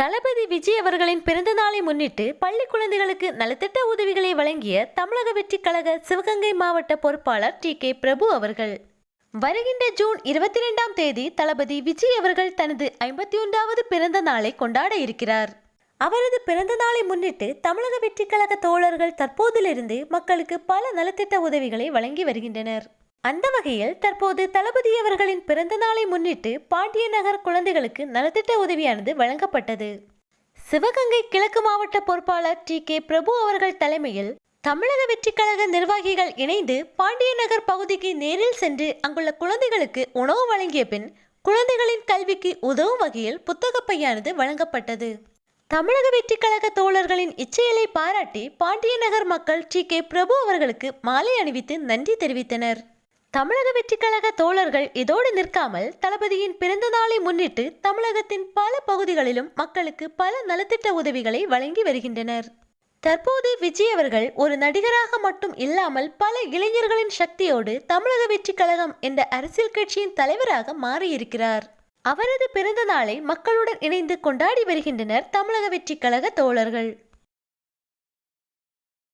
தளபதி விஜய் அவர்களின் பிறந்த நாளை முன்னிட்டு பள்ளி குழந்தைகளுக்கு நலத்திட்ட உதவிகளை வழங்கிய தமிழக வெற்றி கழக சிவகங்கை மாவட்ட பொறுப்பாளர் டி கே பிரபு அவர்கள். வருகின்ற ஜூன் இருபத்தி ரெண்டாம் தேதி தளபதி விஜய் அவர்கள் தனது ஐம்பத்தி ஒன்றாவது பிறந்த நாளை கொண்டாட இருக்கிறார். அவரது பிறந்த நாளை முன்னிட்டு தமிழக வெற்றி கழக தோழர்கள் தற்போதிலிருந்து மக்களுக்கு பல நலத்திட்ட உதவிகளை வழங்கி வருகின்றனர். அந்த வகையில் தற்போது தளபதி அவர்களின் பிறந்த நாளை முன்னிட்டு பாண்டிய நகர் குழந்தைகளுக்கு நலத்திட்ட உதவியானது வழங்கப்பட்டது. சிவகங்கை கிழக்கு மாவட்ட பொறுப்பாளர் டி கே பிரபு அவர்கள் தலைமையில் தமிழக வெற்றிக் கழக நிர்வாகிகள் இணைந்து பாண்டிய நகர் பகுதிக்கு நேரில் சென்று அங்குள்ள குழந்தைகளுக்கு உணவு வழங்கிய பின் குழந்தைகளின் கல்விக்கு உதவும் வகையில் புத்தகப் பையானது வழங்கப்பட்டது. தமிழக வெற்றிக் கழக தோழர்களின் இச்செயலை பாராட்டி பாண்டிய நகர் மக்கள் டி கே பிரபு அவர்களுக்கு மாலை அணிவித்து நன்றி தெரிவித்தனர். தமிழக வெற்றிக்கழக தோழர்கள் இதோடு நிற்காமல் தளபதியின் பிறந்த நாளை முன்னிட்டு தமிழகத்தின் பல பகுதிகளிலும் மக்களுக்கு பல நலத்திட்ட உதவிகளை வழங்கி வருகின்றனர். தற்போது விஜய் அவர்கள் ஒரு நடிகராக மட்டும் இல்லாமல் பல இளைஞர்களின் சக்தியோடு தமிழக வெற்றிக் கழகம் என்ற அரசியல் கட்சியின் தலைவராக மாறியிருக்கிறார். அவரது பிறந்த நாளை மக்களுடன் இணைந்து கொண்டாடி வருகின்றனர் தமிழக வெற்றிக் கழக தோழர்கள்.